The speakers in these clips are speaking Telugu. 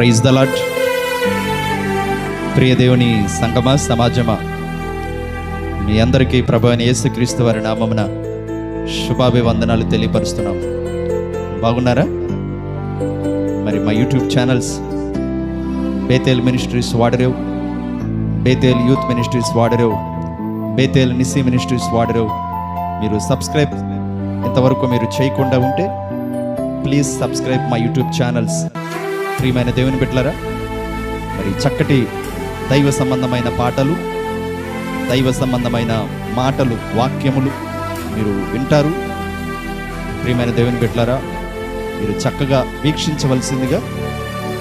ప్రైజ్ ద లాట్ ప్రియ దేవుని సంగమా సమాజమా మీ అందరికీ ప్రభు అని యేసుక్రీస్తు వారి నామమున శుభాభివందనాలు తెలియపరుస్తున్నాం. బాగున్నారా? మరి మా YouTube channels Bethel ministries Vadarevu Bethel youth ministries Vadarevu Bethel Nissi ministries Vadarevu. మీరు సబ్స్క్రైబ్ ఇంతవరకు మీరు చేయకుండా ఉంటే ప్లీజ్ సబ్స్క్రైబ్ మా యూట్యూబ్ ఛానల్స్. ప్రియమైన దేవుని బిడ్డలరా మరి చక్కటి దైవ సంబంధమైన పాటలు దైవ సంబంధమైన మాటలు వాక్యములు మీరు వింటారు. ప్రియమైన దేవుని బిడ్డలరా మీరు చక్కగా వీక్షించవలసిందిగా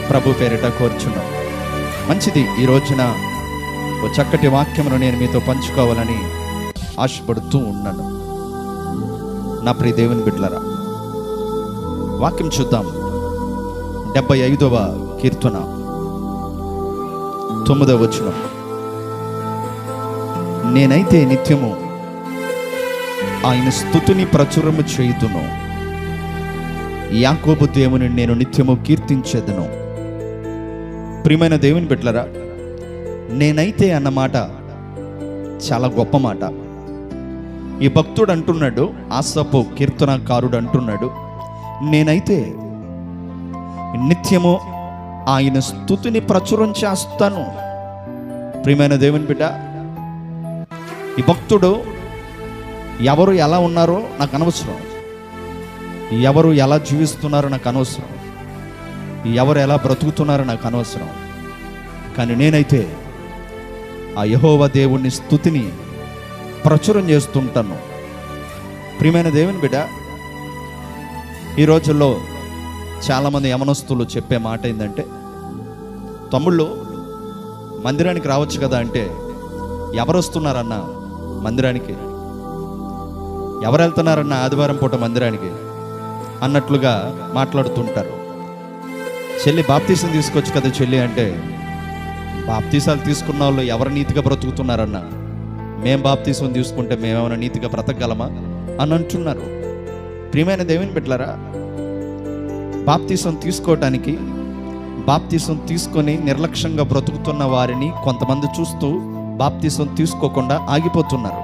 ప్రభు పేరిట కోరుచున్నాం. మంచిది ఈ రోజున ఓ చక్కటి వాక్యమును నేను మీతో పంచుకోవాలని ఆశపడుతూ ఉన్నాను. నా ప్రియ దేవుని బిడ్డలరా వాక్యం చూద్దాం. డెబ్బై ఐదవ కీర్తన. తొమ్మిదవ వచనం. నేనైతే నిత్యము ఆయన స్థుతిని ప్రచురము చేయుదును. యాకోబు దేవుని నేను నిత్యము కీర్తించేదను. ప్రియమైన దేవుని పెట్లరా నేనైతే అన్న మాట చాలా గొప్ప మాట. ఈ భక్తుడు అంటున్నాడు ఆసపు కీర్తనకారుడు అంటున్నాడు నేనైతే నిత్యము ఆయన స్థుతిని ప్రచురం చేస్తాను. ప్రియమైన దేవుని బిడ్డ ఈ భక్తుడు ఎవరు ఎలా ఉన్నారో నాకు అనవసరం. ఎవరు ఎలా జీవిస్తున్నారో నాకు అనవసరం. ఎవరు ఎలా బ్రతుకుతున్నారో నాకు అనవసరం. కానీ నేనైతే ఆ యహోవ దేవుని స్థుతిని ప్రచురం చేస్తుంటాను. ప్రియమైన దేవుని బిడ్డ ఈ రోజుల్లో చాలామంది యమనస్తులు చెప్పే మాట ఏంటంటే తమ్ముళ్ళు మందిరానికి రావచ్చు కదా అంటే ఎవరు వస్తున్నారన్న మందిరానికి? ఎవరు వెళ్తున్నారన్న ఆదివారం పూట మందిరానికి? అన్నట్లుగా మాట్లాడుతుంటారు. చెల్లి బాప్తీసం తీసుకోవచ్చు కదా చెల్లి అంటే బాప్తీసాలు తీసుకున్న వాళ్ళు ఎవరు నీతిగా బ్రతుకుతున్నారన్న? మేం బాప్తీసం తీసుకుంటే మేమేమైనా నీతిగా బ్రతకగలమా? అని అంటున్నారు. ప్రియమైన దేవుని పెట్టారా బాప్తీసం తీసుకోవటానికి బాప్తీసం తీసుకొని నిర్లక్ష్యంగా బ్రతుకుతున్న వారిని కొంతమంది చూస్తూ బాప్తీసం తీసుకోకుండా ఆగిపోతున్నారు.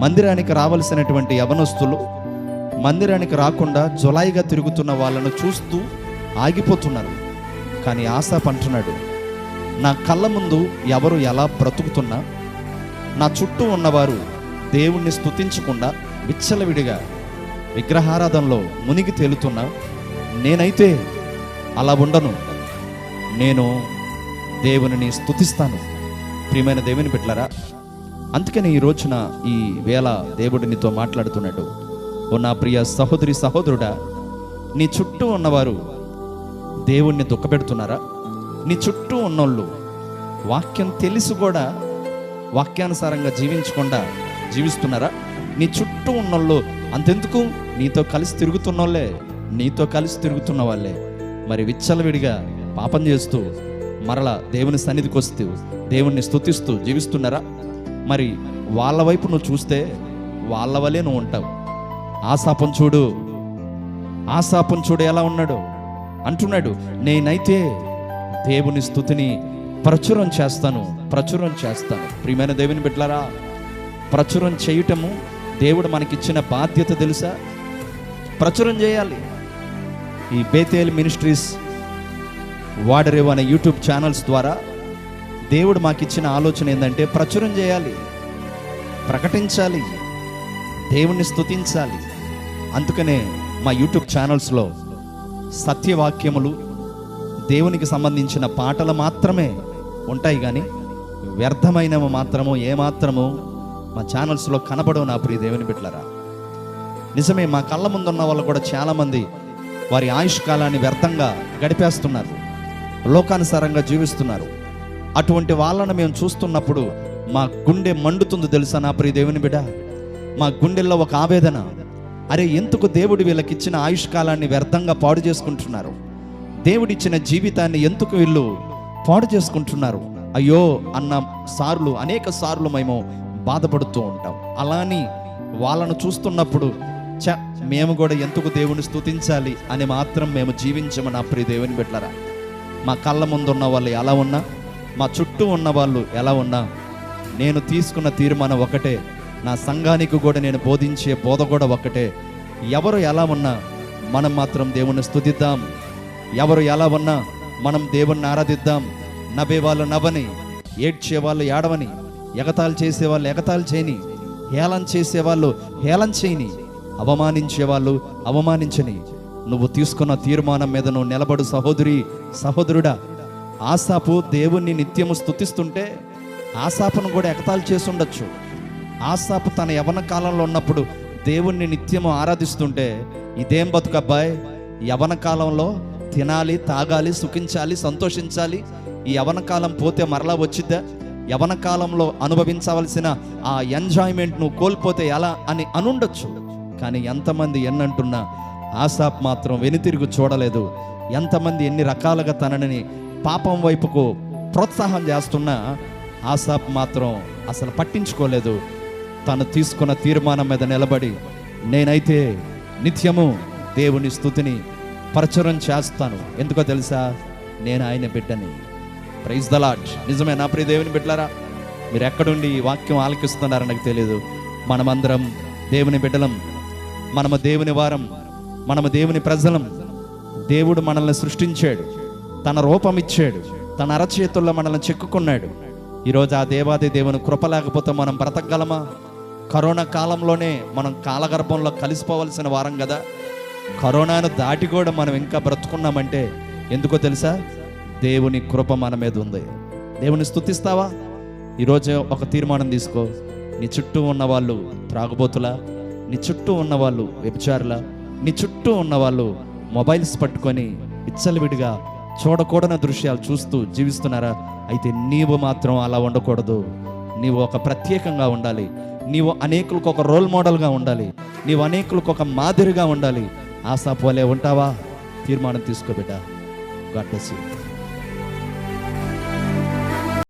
మందిరానికి రావలసినటువంటి యవనస్తులు మందిరానికి రాకుండా జులాయిగా తిరుగుతున్న వాళ్ళను చూస్తూ ఆగిపోతున్నారు. కానీ ఆశాప్ అంటున్నాడు నా కళ్ళ ముందు ఎవరు ఎలా బ్రతుకుతున్నా నా చుట్టూ ఉన్నవారు దేవుణ్ణి స్తుతించకుండా విచ్చలవిడిగా విగ్రహారాధనలో మునిగి తేలుతున్నా నేనైతే అలా ఉండను. నేను దేవుని స్తుతిస్తాను. ప్రియమైన దేవుని పెట్టారా అందుకని ఈ రోజున ఈ వేళ దేవుడు నీతో మాట్లాడుతున్నాడు ఓ నా ప్రియ సహోదరి సహోదరుడా నీ చుట్టూ ఉన్నవారు దేవుణ్ణి దుఃఖపెడుతున్నారా? నీ చుట్టూ ఉన్నోళ్ళు వాక్యం తెలిసి కూడా వాక్యానుసారంగా జీవించకుండా జీవిస్తున్నారా? నీ చుట్టూ ఉన్నోళ్ళు అంతెందుకు? నీతో కలిసి తిరుగుతున్నోళ్ళే. నీతో కలిసి తిరుగుతున్న వాళ్ళే. మరి విచ్చలవిడిగా పాపం చేస్తూ మరలా దేవుని సన్నిధికి వస్తూ దేవుణ్ణి స్థుతిస్తూ జీవిస్తున్నారా? మరి వాళ్ళ వైపు నువ్వు చూస్తే వాళ్ళ వలే నువ్వు ఉంటావు. ఆశాపం చూడు. ఆశాపం చూడు ఎలా ఉన్నాడు? అంటున్నాడు నేనైతే దేవుని స్థుతిని ప్రచురం చేస్తాను ప్రచురం చేస్తాను. ప్రియమైన దేవుని బిడ్డలారా ప్రచురం చేయటము దేవుడు మనకిచ్చిన బాధ్యత తెలుసా? ప్రచురం చేయాలి. ఈ బేతేల్ మినిస్ట్రీస్ వాడరేవు అనే యూట్యూబ్ ఛానల్స్ ద్వారా దేవుడు మాకు ఇచ్చిన ఆలోచన ఏంటంటే ప్రచురం చేయాలి ప్రకటించాలి దేవుణ్ణి స్తుతించాలి. అందుకనే మా యూట్యూబ్ ఛానల్స్లో సత్యవాక్యములు దేవునికి సంబంధించిన పాటలు మాత్రమే ఉంటాయి కానీ వ్యర్థమైనవి మాత్రము ఏమాత్రము మా ఛానల్స్లో కనబడవు నా ప్రియ దేవుని బిడ్డలరా. నిజమే మా కళ్ళ ముందున్న వాళ్ళు కూడా చాలామంది వారి ఆయుష్ కాలాన్ని వ్యర్థంగా గడిపేస్తున్నారు. లోకానుసారంగా జీవిస్తున్నారు. అటువంటి వాళ్ళను మేము చూస్తున్నప్పుడు మా గుండె మండుతుంది తెలుసా నా ప్రియ దేవుని బిడ మా గుండెల్లో ఒక ఆవేదన. అరే ఎందుకు దేవుడు వీళ్ళకి ఇచ్చిన ఆయుష్ కాలాన్ని వ్యర్థంగా పాడు చేసుకుంటున్నారు? దేవుడిచ్చిన జీవితాన్ని ఎందుకు వీళ్ళు పాడు చేసుకుంటున్నారు? అయ్యో అన్న సార్లు అనేక సార్లు మేము బాధపడుతూ ఉంటాం. అలాని వాళ్ళను చూస్తున్నప్పుడు చ మేము కూడా ఎందుకు దేవుని స్థుతించాలి అని మాత్రం మేము జీవించమని నా ప్రియ దేవుని బిడ్డలారా. మా కళ్ళ ముందు ఉన్న వాళ్ళు ఎలా ఉన్నా మా చుట్టూ ఉన్న వాళ్ళు ఎలా ఉన్నా నేను తీసుకున్న తీర్మానం ఒకటే నా సంఘానికి కూడా నేను బోధించే బోధ కూడా ఒకటే. ఎవరు ఎలా ఉన్నా మనం మాత్రం దేవుణ్ణి స్థుతిద్దాం ఎవరు ఎలా ఉన్నా మనం దేవుణ్ణి ఆరాధిద్దాం. నవ్వే వాళ్ళు నవ్వని ఏడ్చే వాళ్ళు ఏడవని ఎగతాలు చేసే వాళ్ళు ఎగతాలు చేయని హేళన చేసేవాళ్ళు హేళన చేయని అవమానించే వాళ్ళు అవమానించని. నువ్వు తీసుకున్న తీర్మానం మీద నువ్వు నిలబడు సహోదరి సహోదరుడా. ఆసాపు దేవుణ్ణి నిత్యము స్తుతిస్తుంటే ఆసాపును కూడా ఎకతాలు చేసి ఉండొచ్చు. ఆసాపు తన యవన కాలంలో ఉన్నప్పుడు దేవుణ్ణి నిత్యము ఆరాధిస్తుంటే ఇదేం బతుకబ్బాయ్? యవన కాలంలో తినాలి తాగాలి సుఖించాలి సంతోషించాలి. ఈ యవన కాలం పోతే మరలా వచ్చిద్దా? యవన కాలంలో అనుభవించవలసిన ఆ ఎంజాయ్మెంట్ నువ్వు కోల్పోతే ఎలా? అని అనుండొచ్చు. కానీ ఎంతమంది ఎన్నంటున్నా ఆసాప్ మాత్రం వెనుతిరుగు చూడలేదు. ఎంతమంది ఎన్ని రకాలుగా తనని పాపం వైపుకు ప్రోత్సాహం చేస్తున్నా ఆసాప్ మాత్రం అసలు పట్టించుకోలేదు. తను తీసుకున్న తీర్మానం మీద నిలబడి నేనైతే నిత్యము దేవుని స్థుతిని ప్రచురం చేస్తాను. ఎందుకో తెలుసా? నేను ఆయన బిడ్డని. ప్రైజ్ ద లాడ్ నిజమే నా ప్రియ దేవుని బిడ్డలారా? మీరు ఎక్కడుండి ఈ వాక్యం ఆలకిస్తున్నారో నాకు తెలియదు మనమందరం దేవుని బిడ్డలం. మనము దేవుని వారం మనము దేవుని ప్రజలం. దేవుడు మనల్ని సృష్టించాడు. తన రూపం ఇచ్చాడు తన అరచేతుల్లో మనల్ని చెక్కుకున్నాడు. ఈరోజు ఆ దేవాది దేవుని కృప లేకపోతే మనం బ్రతకగలమా? కరోనా కాలంలోనే మనం కాలగర్భంలో కలిసిపోవలసిన వారం కదా. కరోనాను దాటి కూడా మనం ఇంకా బ్రతుకున్నామంటే ఎందుకో తెలుసా? దేవుని కృప మన మీద ఉంది. దేవుని స్తుతిస్తావా? ఈరోజు ఒక తీర్మానం తీసుకో. నీ చుట్టూ ఉన్న వాళ్ళు త్రాగుబోతులా? నీ చుట్టూ ఉన్నవాళ్ళు వ్యభిచారుల? నీ చుట్టూ ఉన్నవాళ్ళు మొబైల్స్ పట్టుకొని విచ్చలవిడిగా చూడకూడని దృశ్యాలు చూస్తూ జీవిస్తున్నారా? అయితే నీవు మాత్రం అలా ఉండకూడదు. నీవు ఒక ప్రత్యేకంగా ఉండాలి. నీవు అనేకులకు ఒక రోల్ మోడల్గా ఉండాలి. నీవు అనేకులకు ఒక మాదిరిగా ఉండాలి. ఆశా పోలే ఉంటావా? తీర్మానం తీసుకోబిడ్డ గాడ్ బ్లెస్ యూ.